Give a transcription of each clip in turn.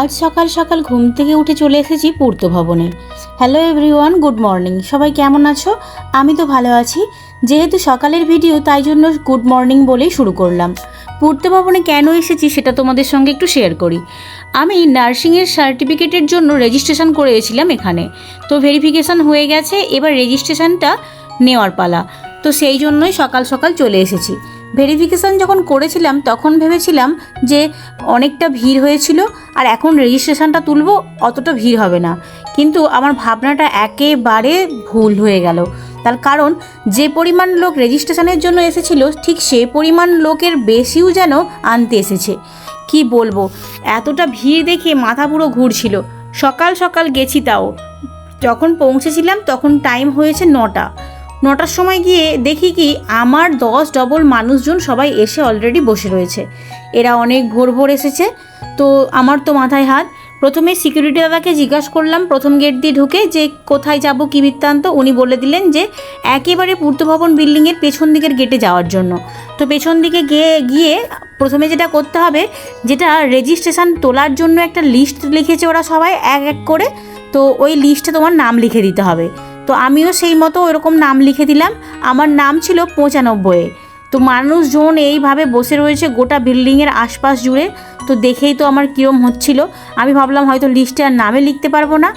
আজ সকাল সকাল ঘুম থেকে উঠে চলে এসেছি পূর্ত ভবনে। হ্যালো এভরিওয়ান গুড মর্নিং সবাই কেমন আছো? আমি তো ভালো আছি। যেহেতু সকালের ভিডিও তাই জন্য গুড মর্নিং বলেই শুরু করলাম। পূর্ত ভবনে কেন এসেছি সেটা তোমাদের সঙ্গে একটু শেয়ার করি। আমি নার্সিংয়ের সার্টিফিকেটের জন্য রেজিস্ট্রেশন করেছিলাম এখানে। তো ভেরিফিকেশান হয়ে গেছে, এবার রেজিস্ট্রেশনটা নেওয়ার পালা। তো সেই জন্যই সকাল সকাল চলে এসেছি। ভেরিফিকেশান যখন করেছিলাম, তখন ভেবেছিলাম যে অনেকটা ভিড় হয়েছিল আর এখন রেজিস্ট্রেশনটা তুলবো, অতটা ভিড় হবে না। কিন্তু আমার ভাবনাটা একেবারে ভুল হয়ে গেল। তার কারণ, যে পরিমাণ লোক রেজিস্ট্রেশনের জন্য এসেছিল, ঠিক সে পরিমাণ লোকের বেশিও যেন আনতে এসেছে। কি বলব? এতটা ভিড় দেখে মাথা পুরো ঘুরছিল। সকাল সকাল গেছি তাও। যখন পৌঁছেছিলাম, তখন টাইম হয়েছে নটা। নটার সময় গিয়ে দেখি কি আমার দশ ডবল মানুষজন সবাই এসে অলরেডি বসে রয়েছে। এরা অনেক ভোর ভোর এসেছে। তো আমার তো মাথায় হাত। প্রথমে সিকিউরিটি দাদাকে জিজ্ঞাসা করলাম, প্রথম গেট দিয়ে ঢুকে যে কোথায় যাব, কী বৃত্তান্ত, উনি বলে দিলেন যে একেবারে পূর্তভবন বিল্ডিংয়ের পেছন দিকের গেটে যাওয়ার জন্য। তো পেছন দিকে গিয়ে গিয়ে প্রথমে যেটা করতে হবে, যেটা রেজিস্ট্রেশন তোলার জন্য একটা লিস্ট লিখেছে ওরা সবাই, এক এক করে। তো ওই লিস্টে তোমার নাম লিখে দিতে হবে। তো আমিও সেই মতো ওরকম নাম লিখে দিলাম। আমার নাম ছিল পঁচানব্বইয়ে তো মানুষজন এইভাবে বসে রয়েছে গোটা বিল্ডিংয়ের আশপাশ জুড়ে। তো দেখেই তো আমার কীরম হচ্ছিল। আমি ভাবলাম হয়তো লিস্টে আর নামে লিখতে পারব না।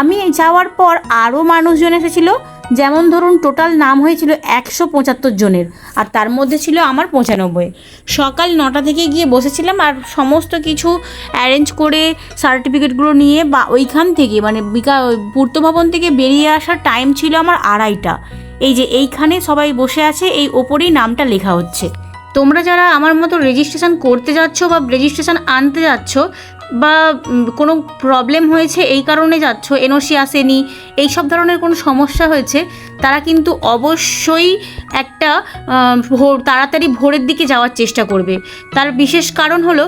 আমি যাওয়ার পর আরও মানুষজন এসেছিল। যেমন ধরুন, টোটাল নাম হয়েছিল একশো পঁচাত্তর জনের, আর তার মধ্যে ছিল আমার পঁচানব্বই। সকাল নটা থেকে গিয়ে বসেছিলাম আর সমস্ত কিছু অ্যারেঞ্জ করে সার্টিফিকেটগুলো নিয়ে বা ওইখান থেকে মানে বিকা পূর্ত ভবন থেকে বেরিয়ে আসার টাইম ছিল আমার আড়াইটা। এই যে এইখানে সবাই বসে আছে, এই ওপরেই নামটা লেখা হচ্ছে। তোমরা যারা আমার মতো রেজিস্ট্রেশন করতে যাচ্ছ বা রেজিস্ট্রেশন আনতে যাচ্ছ বা কোনো প্রবলেম হয়েছে এই কারণে যাচ্ছ, এনওসি আসেনি, এই সব ধরনের কোনো সমস্যা হয়েছে, তারা কিন্তু অবশ্যই একটা ভোর, তাড়াতাড়ি ভোরের দিকে যাওয়ার চেষ্টা করবে। তার বিশেষ কারণ হলো,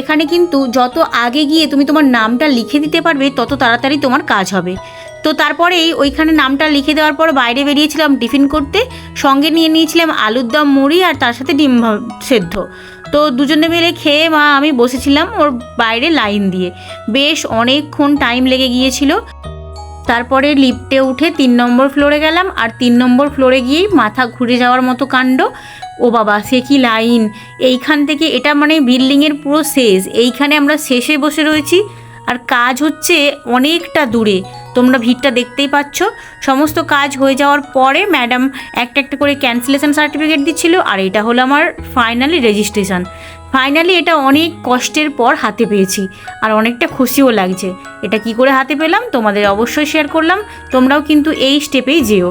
এখানে কিন্তু যত আগে গিয়ে তুমি তোমার নামটা লিখে দিতে পারবে, তত তাড়াতাড়ি তোমার কাজ হবে। তো তারপরেই ওইখানে নামটা লিখে দেওয়ার পর বাইরে বেরিয়েছিলাম টিফিন করতে, সঙ্গে নিয়ে নিয়েছিলাম আলুর দম মুড়ি আর তার সাথে ডিম সেদ্ধ। তো দুজনে মিলে খেয়ে মা, আমি বসেছিলাম ওর বাইরে লাইন দিয়ে। বেশ অনেকক্ষণ টাইম লেগে গিয়েছিল। তারপরে লিফটে উঠে তিন নম্বর ফ্লোরে গেলাম আর তিন নম্বর ফ্লোরে গিয়েই মাথা ঘুরে যাওয়ার মতো কাণ্ড। ও বাবা, সে কি লাইন? এইখান থেকে এটা মানে বিল্ডিংয়ের পুরো শেষ। এইখানে আমরা শেষে বসে রয়েছি। আর কাজ হচ্ছে অনেকটা দূরে। তোমরা ভিড়টা দেখতেই পাচ্ছ। সমস্ত কাজ হয়ে যাওয়ার পরে ম্যাডাম একটা একটা করে ক্যান্সেলেশন সার্টিফিকেট দিচ্ছিল আর এটা হলো আমার ফাইনালি রেজিস্ট্রেশন। ফাইনালি এটা অনেক কষ্টের পর হাতে পেয়েছি আর অনেকটা খুশিও লাগছে। এটা কি করে হাতে পেলাম তোমাদের অবশ্যই শেয়ার করলাম। তোমরাও কিন্তু এই স্টেপেই যেও।